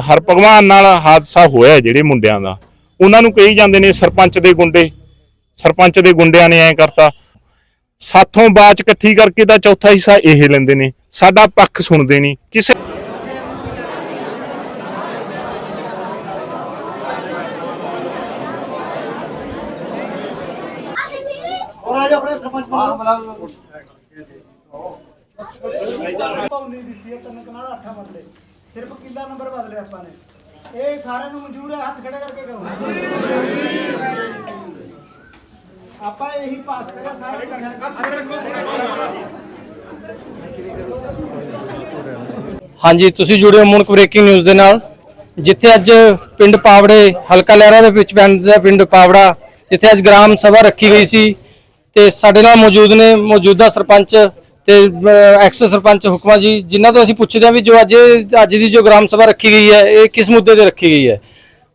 ਹਰ ਭਗਵਾਨ ਨਾਲ ਹਾਦਸਾ ਹੋਇਆ ਜਿਹੜੇ ਮੁੰਡਿਆਂ ਦਾ। ਉਹਨਾਂ ਨੂੰ ਕਹੀ ਜਾਂਦੇ ਨੇ ਸਰਪੰਚ ਦੇ ਗੁੰਡੇ। ਸਰਪੰਚ ਦੇ ਗੁੰਡਿਆਂ ਨੇ ਐ ਕਰਤਾ। ਸਾਥੋਂ ਬਾਚ ਇਕੱਠੀ ਕਰਕੇ ਤਾਂ ਚੌਥਾ ਹਿੱਸਾ ਇਹ ਲੈਂਦੇ ਨੇ। ਸਾਡਾ ਪੱਖ ਸੁਣਦੇ ਨਹੀਂ। ਕਿਸੇ और ਸਿਰਫ ਕਿੱਲਾ ਨੰਬਰ ਬਦਲਿਆ ਆਪਾਂ ਨੇ। ਇਹ ਸਾਰਿਆਂ ਨੂੰ ਮਨਜ਼ੂਰ ਹੈ ਹੱਥ ਖੜਾ ਕਰਕੇ ਕਹੋ। ਆਪਾਂ ਇਹੀ ਪਾਸ ਕਰਿਆ ਸਾਰੇ ਹਾਂਜੀ ਤੁਸੀਂ ਜੁੜੇ ਹੋ ਮੁਨਕ ਬ੍ਰੇਕਿੰਗ ਨਿਊਜ਼ ਦੇ ਨਾਲ। ਜਿੱਥੇ ਅੱਜ ਪਿੰਡ ਪਾਵੜੇ ਹਲਕਾ ਲਹਿਰਾ ਦੇ ਵਿੱਚ ਪੈਂਦਾ ਪਿੰਡ ਪਾਵੜਾ ਜਿੱਥੇ ਅੱਜ ਗ੍ਰਾਮ ਸਭਾ ਰੱਖੀ ਗਈ ਸੀ। ਤੇ ਸਾਡੇ ਨਾਲ ਮੌਜੂਦ ਨੇ ਮੌਜੂਦਾ ਸਰਪੰਚ ਤੇ ਐਕਸ ਸਰਪੰਚ ਹੁਕਮਾ ਜੀ, ਜਿਨ੍ਹਾਂ ਤੋਂ ਅਸੀਂ ਪੁੱਛਦੇ ਹਾਂ ਵੀ ਜੋ ਅੱਜ ਅੱਜ ਦੀ ਜੋ ਗ੍ਰਾਮ ਸਭਾ ਰੱਖੀ ਗਈ ਹੈ, ਇਹ ਕਿਸ ਮੁੱਦੇ ਤੇ ਰੱਖੀ ਗਈ ਹੈ?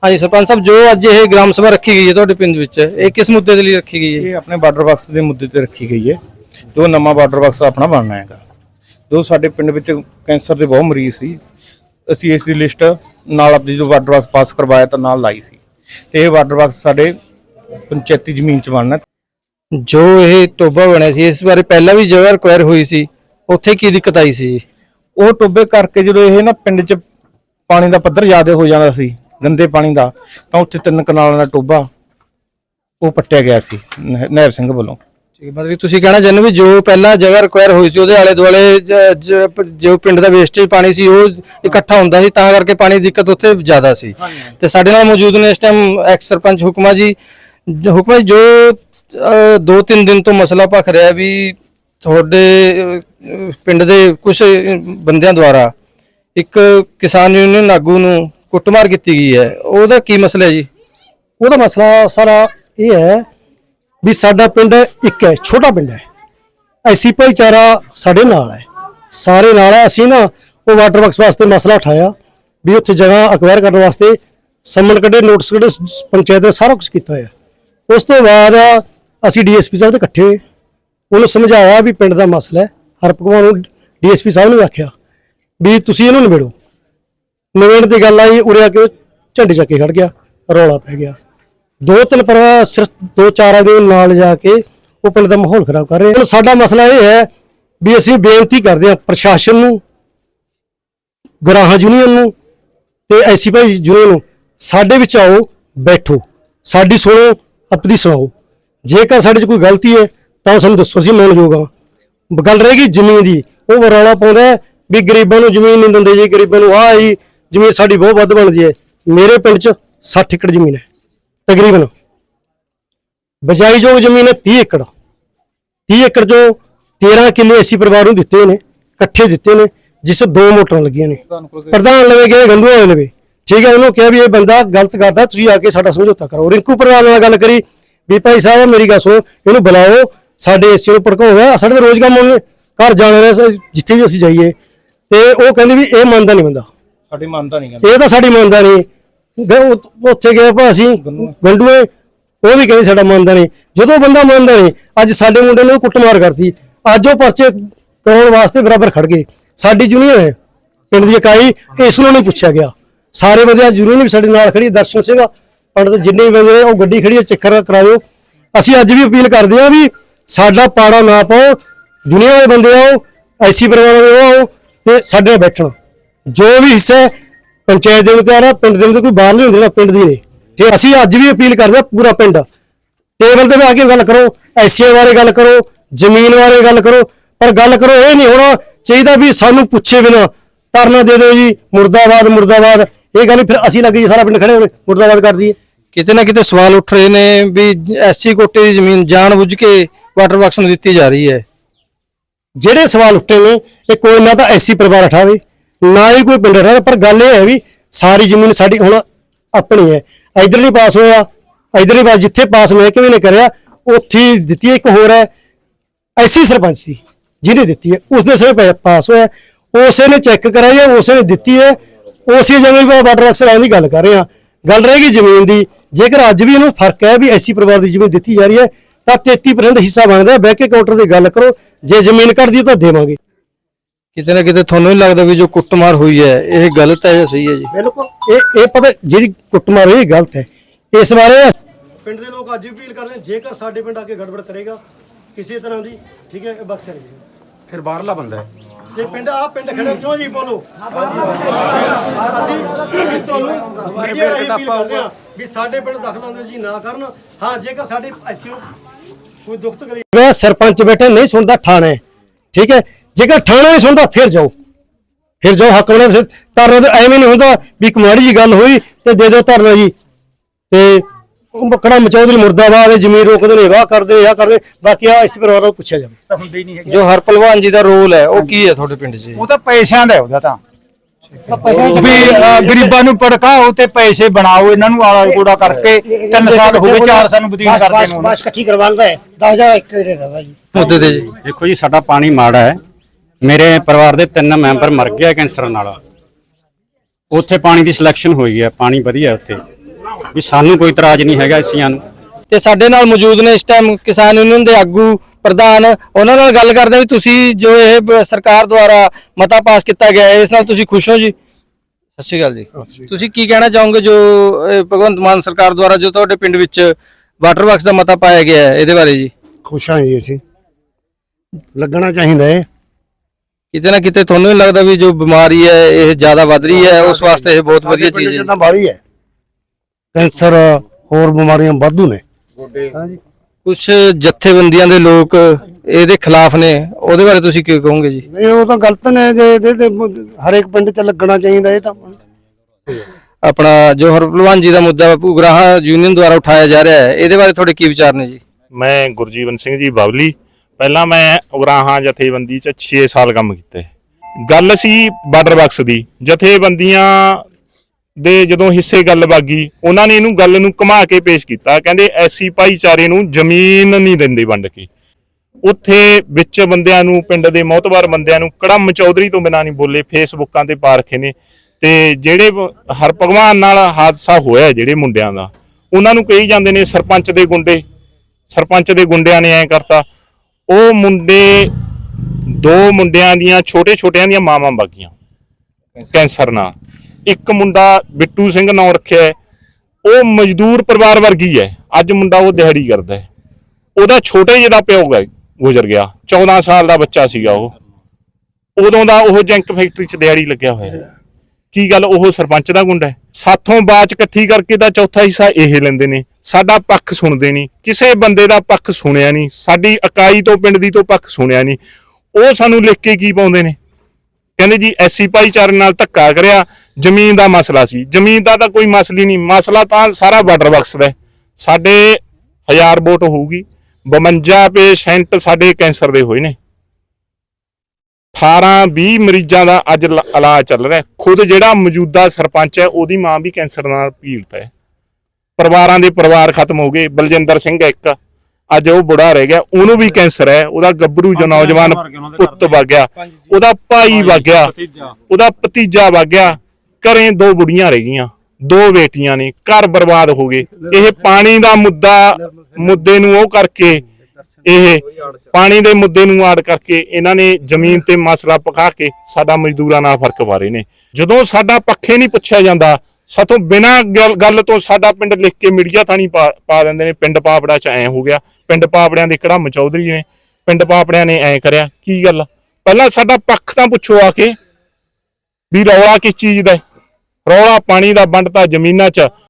ਹਾਂਜੀ, ਸਰਪੰਚ ਸਾਹਿਬ, ਜੋ ਅੱਜ ਇਹ ਗ੍ਰਾਮ ਸਭਾ ਰੱਖੀ ਗਈ ਹੈ ਤੁਹਾਡੇ ਪਿੰਡ ਵਿੱਚ, ਇਹ ਕਿਸ ਮੁੱਦੇ ਦੇ ਲਈ ਰੱਖੀ ਗਈ ਹੈ? ਇਹ ਆਪਣੇ ਬਾਰਡਰ ਬਾਕਸ ਦੇ ਮੁੱਦੇ ਤੇ ਰੱਖੀ ਗਈ ਹੈ। ਜੋ ਨਵਾਂ ਬਾਰਡਰ ਬਾਕਸ ਆਪਣਾ ਬਣਨਾ ਹੈਗਾ। ਜੋ ਸਾਡੇ ਪਿੰਡ ਵਿੱਚ ਕੈਂਸਰ ਦੇ ਬਹੁਤ ਮਰੀਜ਼ ਸੀ। ਅਸੀਂ ਇਸ ਦੀ ਲਿਸਟ ਨਾਲ ਆਪਣੀ ਜੋ ਬਾਰਡਰ ਬਾਕਸ ਪਾਸ ਕਰਵਾਇਆ ਤਾਂ ਨਾਲ ਲਾਈ ਸੀ। ਤੇ ਇਹ ਬਾਰਡਰ ਬਾਕਸ ਸਾਡੇ ਪੰਚਾਇਤੀ ਜ਼ਮੀਨ 'ਚ ਬਣਨਾ ਜੋ ਇਹ ਟੋਬਾ ਬਣਿਆ ਸੀ ਇਸ ਬਾਰੇ ਪਹਿਲਾਂ ਵੀ ਜਗ੍ਹਾ ਰਿਕਵਾਇਰ ਹੋਈ ਸੀ ਉੱਥੇ ਕੀ ਦਿੱਕਤ ਆਈ ਸੀ? ਉਹ ਟੋਬੇ ਕਰਕੇ ਜਦੋਂ ਇਹ ਨਾ ਪਿੰਡ 'ਚ ਪਾਣੀ ਦਾ ਪੱਧਰ ਜ਼ਿਆਦਾ ਹੋ ਜਾਂਦਾ ਸੀ ਗੰਦੇ ਪਾਣੀ ਦਾ ਤਾਂ ਉੱਥੇ ਤਿੰਨ ਕਨਾਲਾਂ ਦਾ ਟੋਬਾ ਉਹ ਪੱਟਿਆ ਗਿਆ ਸੀ ਨਹਿ- ਨਹਿਰ ਸਿੰਘ ਵੱਲੋਂ। ਠੀਕ ਹੈ ਮਤਲਬ ਕਿ ਤੁਸੀਂ ਕਹਿਣਾ ਚਾਹੁੰਦੇ ਹੋ ਵੀ ਜੋ ਪਹਿਲਾਂ ਜਗ੍ਹਾ ਰਿਕਵਾਇਰ ਹੋਈ ਸੀ ਉਹਦੇ ਆਲੇ ਦੁਆਲੇ ਜ- ਜ- ਪ- ਜੋ ਪਿੰਡ ਦਾ ਵੇਸਟੇਜ ਪਾਣੀ ਸੀ ਉਹ ਇਕੱਠਾ ਹੁੰਦਾ ਸੀ ਤਾਂ ਕਰਕੇ ਪਾਣੀ ਦੀ ਦਿੱਕਤ ਉੱਥੇ ਜ਼ਿਆਦਾ ਸੀ। ਤੇ ਸਾਡੇ ਨਾਲ ਮੌਜੂਦ ਨੇ ਇਸ ਟਾਈਮ ਐਕਸ ਸਰਪੰਚ ਹੁਕਮਾ ਜੀ ਜ- ਹੁਕਮਾ ਜੀ ਜੋ ਦੋ ਤਿੰਨ ਦਿਨ ਤੋਂ ਮਸਲਾ ਭਖ ਰਿਹਾ ਵੀ ਤੁਹਾਡੇ ਪਿੰਡ ਦੇ ਕੁਝ ਬੰਦਿਆਂ ਦੁਆਰਾ ਇੱਕ ਕਿਸਾਨ ਯੂਨੀਅਨ ਆਗੂ ਨੂੰ ਕੁੱਟਮਾਰ ਕੀਤੀ ਗਈ ਹੈ। ਉਹਦਾ ਕੀ ਮਸਲਾ ਹੈ ਜੀ? ਉਹਦਾ ਮਸਲਾ ਸਾਰਾ ਇਹ ਹੈ ਵੀ ਸਾਡਾ ਪਿੰਡ ਇੱਕ ਹੈ, ਛੋਟਾ ਪਿੰਡ ਹੈ। ਐਸੀ ਭਾਈਚਾਰਾ ਸਾਡੇ ਨਾਲ ਹੈ। ਸਾਰੇ ਨਾਲ ਹੈ। ਅਸੀਂ ਨਾ ਉਹ ਵਾਟਰ ਵਰਕਸ ਵਾਸਤੇ ਮਸਲਾ ਉਠਾਇਆ ਵੀ ਉੱਥੇ ਜਗ੍ਹਾ ਅਕਵਾਇਰ ਕਰਨ ਵਾਸਤੇ ਸੰਮਣ ਕੱਢੇ ਨੋਟਿਸ ਕੱਢੇ, ਪੰਚਾਇਤ ਨੇ ਸਾਰਾ ਕੁਝ ਕੀਤਾ ਹੋਇਆ। ਉਸ ਤੋਂ ਬਾਅਦ ਅਸੀਂ ਡੀਐਸਪੀ ਸਾਹਿਬ ਦੇ ਇਕੱਠੇ ਹੋਏ। ਉਹਨੂੰ ਸਮਝਾਇਆ ਵੀ ਪਿੰਡ ਦਾ ਮਸਲਾ ਹੈ। ਹਰ ਭਗਵਾਨ ਨੂੰ ਡੀਐਸਪੀ ਸਾਹਿਬ ਨੇ ਆਖਿਆ ਵੀ ਤੁਸੀਂ ਇਹਨੂੰ ਨਿਬੇੜੋ। ਨਿਬੇੜਨ ਦੀ ਗੱਲ ਆਈ, ਉਰੇ ਆ ਕੇ ਉਹ ਝੰਡੇ ਚੱਕੇ ਖੜ ਗਿਆ, ਰੌਲਾ ਪੈ ਗਿਆ। ਦੋ ਤਿੰਨ ਪਰ ਸਿਰਫ ਦੋ ਚਾਰਾਂ ਦੇ ਨਾਲ ਜਾ ਕੇ ਉਹ ਪਿੰਡ ਦਾ ਮਾਹੌਲ ਖਰਾਬ ਕਰ ਰਹੇ। ਹਨ ਸਾਡਾ ਮਸਲਾ ਇਹ ਹੈ ਵੀ ਅਸੀਂ ਬੇਨਤੀ ਕਰਦੇ ਹਾਂ ਪ੍ਰਸ਼ਾਸਨ ਨੂੰ, ਗਰਾਹਾਂ ਯੂਨੀਅਨ ਨੂੰ ਤੇ ਐਸੀ ਭਾਈ ਯੂਨੀਅਨ ਨੂੰ, ਸਾਡੇ ਵਿੱਚ ਆਓ, ਬੈਠੋ। ਸਾਡੀ ਸੁਣੋ, ਆਪਣੀ ਸੁਣਾਓ। ਜੇਕਰ ਸਾਡੇ 'ਚ ਕੋਈ ਗਲਤੀ ਹੈ ਤਾਂ ਸਾਨੂੰ ਦੱਸੋ ਅਸੀਂ ਮੰਨਯੋਗ ਹਾਂ। ਗੱਲ ਰਹੇਗੀ ਜ਼ਮੀਨ ਦੀ ਉਹ ਰੌਲਾ ਪਾਉਂਦਾ ਵੀ ਗਰੀਬਾਂ ਨੂੰ ਜ਼ਮੀਨ ਨਹੀਂ ਦਿੰਦੇ ਜੀ ਗਰੀਬਾਂ ਨੂੰ ਆਹ ਹੀ ਜ਼ਮੀਨ ਸਾਡੀ ਬਹੁਤ ਵੱਧ ਬਣਦੀ ਹੈ। ਮੇਰੇ ਪਿੰਡ 'ਚ 60 ਏਕੜ ਜ਼ਮੀਨ ਹੈ ਤਕਰੀਬਨ। ਬਜਾਈਯੋਗ ਜ਼ਮੀਨ ਹੈ 30 ਏਕੜ। 30 ਏਕੜ ਚੋਂ 13 ਕਿੱਲੇ ਅਸੀਂ ਪਰਿਵਾਰ ਨੂੰ ਦਿੱਤੇ ਨੇ ਇਕੱਠੇ ਦਿੱਤੇ ਨੇ ਜਿਸ ਦੋ ਮੋਟਰਾਂ ਲੱਗੀਆਂ ਨੇ। ਪ੍ਰਧਾਨ ਲਵੇ ਗਏ ਗੰਦੂਆ ਹੋਏ ਲਵੇ। ਠੀਕ ਹੈ ਉਹਨੂੰ ਕਿਹਾ ਵੀ ਇਹ ਬੰਦਾ ਗਲਤ ਕਰਦਾ ਤੁਸੀਂ ਆ ਕੇ ਸਾਡਾ ਸਮਝੌਤਾ ਕਰੋ। ਰਿੰਕੂ ਪਰਿਵਾਰ ਨਾਲ ਗੱਲ ਕਰੀ ਵੀ ਭਾਈ ਸਾਹਿਬ ਮੇਰੀ ਗੱਲ ਸੁਣੋ ਇਹਨੂੰ ਬੁਲਾਓ ਸਾਡੇ ਏਸੀ ਨੂੰ ਭੜਕਾਉਂਦਾ ਸਾਡੇ ਰੋਜ਼ ਕੰਮ ਹੋਣੇ ਘਰ ਜਾਣਾ ਅਸੀਂ ਜਿੱਥੇ ਵੀ ਅਸੀਂ ਜਾਈਏ। ਤੇ ਉਹ ਕਹਿੰਦੇ ਵੀ ਇਹ ਮੰਨਦਾ ਨਹੀਂ ਬੰਦਾ। ਸਾਡੀ ਮੰਨਦਾ ਨਹੀਂ ਕਹਿੰਦੇ। ਇਹ ਤਾਂ ਸਾਡੀ ਮੰਨਦਾ ਨਹੀਂ। ਉੱਥੇ ਗਏ ਆਪਾਂ ਅਸੀਂ ਗੰਡੂਏ ਉਹ ਵੀ ਕਹਿੰਦੇ ਸਾਡਾ ਮੰਨਦਾ ਨਹੀਂ। ਜਦੋਂ ਬੰਦਾ ਮੰਨਦਾ ਨਹੀਂ ਅੱਜ ਸਾਡੇ ਮੁੰਡੇ ਨੇ ਕੁੱਟਮਾਰ ਕਰਤੀ। ਅੱਜ ਉਹ ਪਰਚੇ ਕਰਾਉਣ ਵਾਸਤੇ ਬਰਾਬਰ ਖੜ ਗਏ। ਸਾਡੀ ਯੂਨੀਅਨ ਹੈ ਪਿੰਡ ਦੀ ਇਕਾਈ ਇਸ ਨੂੰ ਨਹੀਂ ਪੁੱਛਿਆ ਗਿਆ। ਸਾਰੇ ਬੰਦੇ ਅੱਜ ਯੂਨੀਅਨ ਵੀ ਸਾਡੇ ਨਾਲ ਖੜੀ ਦਰਸ਼ਨ ਸਿੰਘ ਪੰਡਤ ਜਿੰਨੇ ਵੀ ਬੰਦੇ ਨੇ, ਉਹ ਗੱਡੀ ਖੜੀ ਹੈ, ਚੱਕਰ ਕਰਾ ਦਿਓ। ਅਸੀਂ ਅੱਜ ਵੀ ਅਪੀਲ ਕਰਦੇ ਹਾਂ ਵੀ ਸਾਡਾ ਪਾੜਾ ਨਾ ਪਾਓ, ਦੁਨੀਆ ਦੇ ਬੰਦੇ ਆਓ, ਐਸੀ ਪਰਿਵਾਰਾਂ ਦੇ ਉਹ ਆਓ ਤੇ ਸਾਡੇ ਨਾਲ ਬੈਠਣ। ਜੋ ਵੀ ਹਿੱਸਾ ਪੰਚਾਇਤ ਦੇ ਮੁਤਾਰਾ ਪਿੰਡ ਦੇ ਮੁਤਾਰਾ ਕੋਈ ਬਾਹਰ ਨਹੀਂ ਹੁੰਦੇ ਨਾ, ਪਿੰਡ ਦੀ ਨੇ। ਤੇ ਅਸੀਂ ਅੱਜ ਵੀ ਅਪੀਲ ਕਰਦੇ ਹਾਂ ਪੂਰਾ ਪਿੰਡ। ਟੇਬਲ ਤੇ ਬਹਿ ਕੇ ਗੱਲ ਕਰੋ ਐਸੀਆਂ ਬਾਰੇ ਗੱਲ ਕਰੋ, ਜ਼ਮੀਨ ਬਾਰੇ ਗੱਲ ਕਰੋ, ਪਰ ਗੱਲ ਕਰੋ ਇਹ ਨਹੀਂ ਹੋਣਾ ਚਾਹੀਦਾ ਵੀ ਸਾਨੂੰ ਪੁੱਛੇ ਬਿਨਾ ਧਰਨਾ ਦੇ ਦਿਓ ਜੀ, ਮੁਰਦਾਬਾਦ ਮੁਰਦਾਬਾਦ। ਇਹ ਗੱਲ ਫਿਰ ਅਸੀਂ ਲੱਗ ਜੀ, ਸਾਰਾ ਪਿੰਡ ਖੜੇ ਹੋਵੇ ਮੁਰਦਾਬਾਦ ਕਰ ਦਈਏ। ਕਿਤੇ ਨਾ ਕਿਤੇ ਸਵਾਲ ਉੱਠ ਰਹੇ ਨੇ ਵੀ ਐਸਸੀ ਕੋਟੇ ਦੀ ਜ਼ਮੀਨ ਜਾਣਬੁੱਝ ਕੇ ਵਾਟਰ ਵਰਕਸ ਨੂੰ ਦਿੱਤੀ ਜਾ ਰਹੀ ਹੈ। ਜਿਹੜੇ ਸਵਾਲ ਉੱਠੇ ਨੇ, ਇਹ ਕੋਈ ਨਾ ਤਾਂ ਐਸੀ ਪਰਿਵਾਰ ਉਠਾਵੇ, ਨਾ ਹੀ ਕੋਈ ਪਿੰਡ ਉਠਾਵੇ, ਪਰ ਗੱਲ ਇਹ ਹੈ ਵੀ ਸਾਰੀ ਜ਼ਮੀਨ ਸਾਡੀ ਹੁਣ ਆਪਣੀ ਹੈ। ਇਧਰ ਨਹੀਂ ਪਾਸ ਹੋਇਆ ਇਧਰ ਨਹੀਂ ਪਾਸ ਜਿੱਥੇ ਪਾਸ ਮਹਿਕਮੇ ਨੇ ਕਰਿਆ, ਉੱਥੇ ਦਿੱਤੀ ਇੱਕ ਹੋਰ ਹੈ, ਐਸੀ ਸਰਪੰਚ ਸੀ, ਜਿਹਨੇ ਦਿੱਤੀ ਹੈ, ਉਸਦੇ ਸਿਰ ਪਾਸ ਹੋਇਆ, ਉਸੇ ਨੇ ਚੈੱਕ ਕਰਾਈ ਹੈ, ਉਸੇ ਨੇ ਦਿੱਤੀ ਹੈ, ਉਸੇ ਜਗ੍ਹਾ ਵੀ ਵਾਟਰ ਵਰਕਸ ਲਾਉਣ ਦੀ ਗੱਲ ਕਰ ਰਹੇ ਹਾਂ। ਗੱਲ ਰਹੇਗੀ ਜ਼ਮੀਨ ਦੀ। ਜੇਕਰ ਅੱਜ ਵੀ ਇਹਨੂੰ ਫ਼ਰਕ ਹੈ ਵੀ ਐਸੀ ਪਰਿਵਾਰ ਦੀ ਜ਼ਮੀਨ ਦਿੱਤੀ ਜਾ ਰਹੀ ਹੈ ਤਾਂ 33% ਹਿੱਸਾ ਬਣਦਾ ਹੈ। ਬਹਿ ਕੇ ਕਾਊਂਟਰ ਦੀ ਗੱਲ ਕਰੋ। ਜੇ ਜ਼ਮੀਨ ਕੱਢਦੀ ਹੈ ਤਾਂ ਦੇਵਾਂਗੇ। ਕਿਤੇ ਨਾ ਕਿਤੇ ਤੁਹਾਨੂੰ ਨਹੀਂ ਲੱਗਦਾ ਵੀ ਜੋ ਕੁੱਟਮਾਰ ਹੋਈ ਹੈ ਇਹ ਗਲਤ ਹੈ ਜਾਂ ਸਹੀ ਹੈ ਜੀ? ਬਿਲਕੁਲ। ਇਹ ਇਹ ਪਤਾ ਜਿਹੜੀ ਕੁੱਟਮਾਰ ਹੋਈ ਇਹ ਗਲਤ ਹੈ। ਇਸ ਬਾਰੇ ਪਿੰਡ ਦੇ ਲੋਕ ਅੱਜ ਵੀ ਅਪੀਲ ਕਰਦੇ ਨੇ ਜੇਕਰ ਸਾਡੇ ਪਿੰਡ ਆ ਕੇ ਗੜਬੜ ਕਰੇਗਾ ਕਿਸੇ ਤਰ੍ਹਾਂ ਦੀ ਠੀਕ ਹੈ ਬਖਸ਼ਿਆ ਨਹੀਂ। ਫਿਰ ਬਾਹਰਲਾ ਬੰਦਾ ਹੈ। ਜੇ ਪਿੰਡ ਆ ਪਿੰਡ ਖੜੇ ਕਿਉਂ ਜੀ ਬੋਲੋ? ਅਸੀਂ ਅਸੀਂ ਤੁਹਾਨੂੰ ਮੀਡੀਆ ਰਾਹੀਂ ਅਪੀਲ ਕਰਦੇ ਹਾਂ ਵੀ ਸਾਡੇ ਪਿੰਡ ਦਖਲ ਅੰਦਾਜ਼ੀ ਜੀ ਨਾ ਕਰਨ। ਹਾਂ ਜੇਕਰ ਸਾਡੇ ਐਸਯੂ ਕੋਈ ਦੁੱਖ ਤਕਲੀਫ ਹੈ ਸਰਪੰਚ ਬੈਠੇ ਨਹੀਂ ਸੁਣਦਾ ਥਾਣੇ। ਠੀਕ ਹੈ? ਜੇਕਰ ਥਾਣੇ ਨਹੀਂ ਸੁਣਦਾ ਫਿਰ ਜਾਓ। ਫਿਰ ਜਾਓ ਹੱਕ ਵਾਲੇ ਧਰਨੇ ਤੇ ਐਵੇਂ ਨਹੀਂ ਹੁੰਦਾ ਵੀ ਇੱਕ ਮਾੜੀ ਜੀ ਗੱਲ ਹੋਈ ਤੇ ਦੇ ਦਿਓ ਧਰਨਾ ਜੀ। ਤੇ ਮੱਕੜਾ ਮਚੌਧਰੀ ਮੁਰਦਾਬਾਦ ਇਹ ਜ਼ਮੀਨ ਰੋਕਦੇ ਨੇ ਵਾਹ ਕਰਦੇ ਆ ਕਰਦੇ ਬਾਕੀ ਆ ਇਸ ਪਰਿਵਾਰ ਨੂੰ ਪੁੱਛਿਆ ਜਾਵੇ। ਤਾਂ ਹੁੰਦੇ ਹੀ ਨਹੀਂ ਹੈਗੇ। ਜੋ ਹਰ ਪਹਿਲਵਾਨ ਜੀ ਦਾ ਰੋਲ ਹੈ ਉਹ ਕੀ ਹੈ ਤੁਹਾਡੇ ਪਿੰਡ 'ਚ? ਜੀ? ਉਹ ਤਾਂ ਪੈਸਿਆਂ ਦਾ ਹੈ ਉਹਦਾ ਤਾਂ। ਵੀ ਗਰੀਬਾਂ ਨੂੰ ਭੜਕਾਓ ਤੇ ਪੈਸੇ ਬਣਾਓ ਇਹਨਾਂ ਨੂੰ ਆਲਾ ਗੋੜਾ ਕਰਕੇ ਤਿੰਨ ਸਾਲ ਹੋ ਗਏ ਚਾਰ ਸਾਨੂੰ ਬਦੀਨ ਕਰਦੇ ਨੂੰ ਬਸ ਇਕੱਠੀ ਕਰਵਾ ਲਦਾ ਹੈ 10000 ਇੱਕ ਕਿਹੜੇ ਦਾ ਭਾਈ ਮੁੱਦੇ ਤੇ ਜੀ। ਦੇਖੋ ਜੀ ਸਾਡਾ ਪਾਣੀ ਮਾੜਾ ਹੈ। ਮੇਰੇ ਪਰਿਵਾਰ ਦੇ ਤਿੰਨ ਮੈਂਬਰ ਮਰ ਗਏ ਕੈਂਸਰ ਨਾਲ। ਉੱਥੇ ਪਾਣੀ ਦੀ ਸਿਲੈਕਸ਼ਨ ਹੋਈ ਹੈ ਪਾਣੀ ਵਧੀਆ ਹੈ ਉੱਥੇ। ਵੀ ਸਾਨੂੰ ਕੋਈ ਇਤਰਾਜ਼ ਨਹੀਂ ਹੈਗਾ ਇਸ ਚੀਜ਼ਾਂ ਨੂੰ। ਤੇ ਸਾਡੇ ਨਾਲ ਮੌਜੂਦ ਨੇ ਇਸ ਟਾਈਮ ਕਿਸਾਨ ਯੂਨੀਅਨ ਦੇ ਆਗੂ ਪ੍ਰਧਾਨ ਉਹਨਾਂ ਨਾਲ ਗੱਲ ਕਰਦੇ ਵੀ ਤੁਸੀਂ ਜੋ ਇਹ ਸਰਕਾਰ ਦੁਆਰਾ ਮਤਾ ਪਾਸ ਕੀਤਾ ਗਿਆ ਇਸ ਨਾਲ ਤੁਸੀਂ ਖੁਸ਼ ਹੋ ਜੀ? ਸਤਿ ਸ਼੍ਰੀ ਅਕਾਲ ਜੀ। ਤੁਸੀਂ ਕੀ ਕਹਿਣਾ ਚਾਹੋਗੇ ਜੋ ਭਗਵੰਤ ਮਾਨ ਸਰਕਾਰ ਦੁਆਰਾ ਜੋ ਤੁਹਾਡੇ ਪਿੰਡ ਵਿੱਚ ਵਾਟਰ ਵਰਕਸ ਦਾ ਮਤਾ ਪਾਇਆ ਗਿਆ ਹੈ ਇਹਦੇ ਬਾਰੇ ਜੀ? ਖੁਸ਼ ਹਾਂ ਜੀ ਅਸੀਂ। ਲੱਗਣਾ ਚਾਹੀਦਾ ਹੈ। ਕਿਤੇ ਨਾ ਕਿਤੇ ਤੁਹਾਨੂੰ ਨਹੀਂ ਲੱਗਦਾ ਵੀ ਜੋ ਬਿਮਾਰੀ ਹੈ ਇਹ ਜ਼ਿਆਦਾ ਵੱਧ ਰਹੀ ਹੈ ਉਸ ਵਾਸਤੇ ਇਹ ਬਹੁਤ ਵਧੀਆ ਚੀਜ਼ ਹੈ। ਜਿੱਦਾਂ ਬਾਲੀ ਹੈ। ਕੈਂਸਰ ਹੋਰ ਬਿਮਾਰੀਆਂ ਵਾਧੂ ਨੇ। ਕੁਝ ਜਥੇਬੰਦੀਆਂ ਦੇ ਲੋਕ ਇਹਦੇ ਖਿਲਾਫ ਨੇ ਉਹਦੇ ਬਾਰੇ ਤੁਸੀਂ ਕੀ ਕਹੋਗੇ ਜੀ? ਨਹੀਂ ਉਹ ਤਾਂ ਗਲਤ ਨੇ ਜੇ ਇਹਦੇ ਤੇ ਹਰੇਕ ਪਿੰਡ 'ਚ ਲੱਗਣਾ ਚਾਹੀਦਾ ਇਹ ਤਾਂ। ਆਪਣਾ ਜੋ ਹਰਪਲਵਾਨ ਜੀ ਦਾ ਮੁੱਦਾ ਉਗਰਾਹਾਂ ਯੂਨੀਅਨ ਦੁਆਰਾ ਉਠਾਇਆ ਜਾ ਰਿਹਾ ਹੈ ਇਹਦੇ ਬਾਰੇ ਤੁਹਾਡੇ ਕੀ ਵਿਚਾਰ ਨੇ ਜੀ? ਮੈਂ ਗੁਰਜੀਵਨ ਸਿੰਘ ਜੀ ਬਬਲੀ ਪਹਿਲਾਂ ਮੈਂ ਉਗਰਾਹਾਂ ਜਥੇਬੰਦੀ ਚ 6 ਸਾਲ ਕੰਮ ਕੀਤੇ। ਗੱਲ ਸੀ ਬਾਰਡਰ ਬਾਕਸ ਦੀ ਜਥੇਬੰਦੀਆਂ ਦੇ ਜਦੋਂ ਹਿੱਸੇ ਗੱਲ ਬਾਗੀ ਉਹਨਾਂ ਨੇ ਇਹਨੂੰ ਗੱਲ ਨੂੰ ਘੁਮਾ ਕੇ ਪੇਸ਼ ਕੀਤਾ। ਕਹਿੰਦੇ, ਐਸੀ ਭਾਈਚਾਰੇ ਨੂੰ ਜ਼ਮੀਨ ਨਹੀਂ ਦਿੰਦੇ ਵੰਡ ਕੇ। ਉੱਥੇ ਵਿੱਚ ਬੰਦਿਆਂ ਨੂੰ, ਪਿੰਡ ਦੇ ਮੋਹਤਬਾਰ ਬੰਦਿਆਂ ਨੂੰ ਕੜਮ ਚੌਧਰੀ ਤੋਂ ਬਿਨਾਂ ਨਹੀਂ ਬੋਲੇ, ਫੇਸਬੁੱਕਾਂ ਤੇ ਪਾ ਰੱਖੇ ਨੇ। ਤੇ ਜਿਹੜੇ ਹਰ ਭਗਵਾਨ ਨਾਲ ਹਾਦਸਾ ਹੋਇਆ ਜਿਹੜੇ ਮੁੰਡਿਆਂ ਦਾ। ਉਹਨਾਂ ਨੂੰ ਕਹੀ ਜਾਂਦੇ ਨੇ, ਸਰਪੰਚ ਦੇ ਗੁੰਡੇ। ਸਰਪੰਚ ਦੇ ਗੁੰਡਿਆਂ ਨੇ ਐਂ ਕਰਤਾ। ਉਹ ਮੁੰਡੇ, ਦੋ ਮੁੰਡਿਆਂ ਦੀਆਂ ਛੋਟੇ ਛੋਟਿਆਂ ਦੀਆਂ ਮਾਵਾਂ ਬਾਗੀਆਂ। ਕੈਂਸਰ ਨਾਲ। ਇੱਕ ਮੁੰਡਾ ਬਿੱਟੂ ਸਿੰਘ ਨਾਂ ਰੱਖਿਆ ਉਹ ਮਜ਼ਦੂਰ ਪਰਿਵਾਰ ਵਰਗੀ ਹੈ। ਅੱਜ ਮੁੰਡਾ ਉਹ ਦਿਹਾੜੀ ਕਰਦਾ ਹੈ। ਉਹਦਾ ਛੋਟੇ ਜਿਹਦਾ ਪਿਓ ਗਾ, ਗੁਜ਼ਰ ਗਿਆ। 14 ਸਾਲ ਦਾ ਬੱਚਾ ਸੀਗਾ ਉਹ। ਉਦੋਂ ਦਾ ਉਹ ਜੈਂਕ ਫੈਕਟਰੀ 'ਚ ਦਿਹਾੜੀ ਲੱਗਿਆ ਹੋਇਆ ਹੈ। ਕੀ ਗੱਲ, ਉਹ ਸਰਪੰਚ ਦਾ ਗੁੰਡਾ ਹੈ। ਸਾਥੋਂ ਬਾਚ ਇਕੱਠੀ ਕਰਕੇ ਤਾਂ ਚੌਥਾ ਹਿੱਸਾ ਇਹ ਲੈਂਦੇ ਨੇ। ਸਾਡਾ ਪੱਖ ਸੁਣਦੇ ਨਹੀਂ। ਕਿਸੇ ਬੰਦੇ ਦਾ ਪੱਖ ਸੁਣਿਆ ਨਹੀਂ। ਸਾਡੀ ਇਕਾਈ ਤੋਂ, ਪਿੰਡ ਦੀ ਤੋਂ ਪੱਖ ਸੁਣਿਆ ਨਹੀਂ। ਉਹ ਸਾਨੂੰ ਲਿਖ ਕੇ ਕੀ ਪਾਉਂਦੇ ਨੇ? ਕਹਿੰਦੇ ਜੀ, ਐਸੀ ਭਾਈਚਾਰੇ ਨਾਲ ਧੱਕਾ ਕਰਿਆ। ਜ਼ਮੀਨ ਦਾ ਮਸਲਾ ਸੀ। ਜ਼ਮੀਨ ਦਾ ਤਾਂ ਕੋਈ ਮਸਲਾ ਹੀ ਨਹੀਂ। ਮਸਲਾ ਤਾਂ ਸਾਰਾ ਬਾਰਡਰ ਬਕਸ ਦਾ ਹੈ। ਸਾਡੇ 1000 ਵੋਟ ਹੋਊਗੀ। 52 ਪੇਸ਼ੈਂਟ ਸਾਡੇ ਕੈਂਸਰ ਦੇ ਹੋਏ ਨੇ। 18 20 ਮਰੀਜ਼ਾਂ ਦਾ ਅੱਜ ਇਲਾਜ ਚੱਲ ਰਿਹਾ। ਖੁਦ ਜਿਹੜਾ ਮੌਜੂਦਾ ਸਰਪੰਚ ਹੈ ਉਹਦੀ ਮਾਂ ਵੀ ਕੈਂਸਰ ਨਾਲ ਪੀੜਤ ਹੈ। ਪਰਿਵਾਰਾਂ ਦੇ ਪਰਿਵਾਰ ਖਤਮ ਹੋ ਗਏ। ਬਲਜਿੰਦਰ ਸਿੰਘ ਇੱਕ। ਅੱਜ ਉਹ ਬੁੜਾ ਰਹਿ ਗਿਆ। ਉਹਨੂੰ ਵੀ ਕੈਂਸਰ ਹੈ। ਉਹਦਾ ਗੱਭਰੂ ਜੋ ਨੌਜਵਾਨ ਪੁੱਤ ਵਗ ਗਿਆ। ਉਹਦਾ ਭਾਈ ਵਗ ਗਿਆ। ਉਹਦਾ ਭਤੀਜਾ ਵਗ ਗਿਆ। ਘਰੇ ਦੋ ਬੁੜੀਆਂ ਰਹਿ ਗਈਆਂ, ਦੋ ਬੇਟੀਆਂ ਨੇ, ਘਰ ਬਰਬਾਦ ਹੋ ਗਏ। ਇਹ ਪਾਣੀ ਦਾ ਮੁੱਦਾ, ਮੁੱਦੇ ਨੂੰ ਉਹ ਕਰਕੇ ਇਹ ਪਾਣੀ ਦੇ ਮੁੱਦੇ ਨੂੰ ਆੜ ਕਰਕੇ ਇਹਨਾਂ ਨੇ ਜ਼ਮੀਨ ਤੇ ਮਸਲਾ ਪਕਾ ਕੇ ਸਾਡਾ ਮਜ਼ਦੂਰਾਂ ਨਾਲ ਫ਼ਰਕ ਪਾ ਰਹੇ ਨੇ। ਜਦੋਂ ਸਾਡਾ ਪੱਖੇ ਨਹੀਂ ਪੁੱਛਿਆ ਜਾਂਦਾ, ਸਾਥੋਂ ਬਿਨਾਂ ਗੱਲ- ਤੋਂ ਸਾਡਾ ਪਿੰਡ ਲਿਖ ਕੇ ਮੀਡੀਆ ਥਾਣੀ ਪਾ ਪਾ ਦਿੰਦੇ ਨੇ, ਪਿੰਡ ਪਾਪੜਾ ਚ ਐ ਹੋ ਗਿਆ। ਪਿੰਡ ਪਾਪੜਿਆਂ ਦੇ ਕੜਮ ਚੌਧਰੀ ਨੇ, ਪਿੰਡ ਪਾਪੜਿਆਂ ਨੇ ਐ ਕਰਿਆ, ਕੀ ਗੱਲ? ਪਹਿਲਾਂ ਸਾਡਾ ਪੱਖ ਤਾਂ ਪੁੱਛੋ ਆ ਕੇ, ਵੀ ਰੌਲਾ ਕਿਸ ਚੀਜ਼ ਦਾ ਰੌਲਾ ਪਾਣੀ ਦਾ ਵੰਡ ਤਾਂ ਜ਼ਮੀਨਾਂ 'ਚ।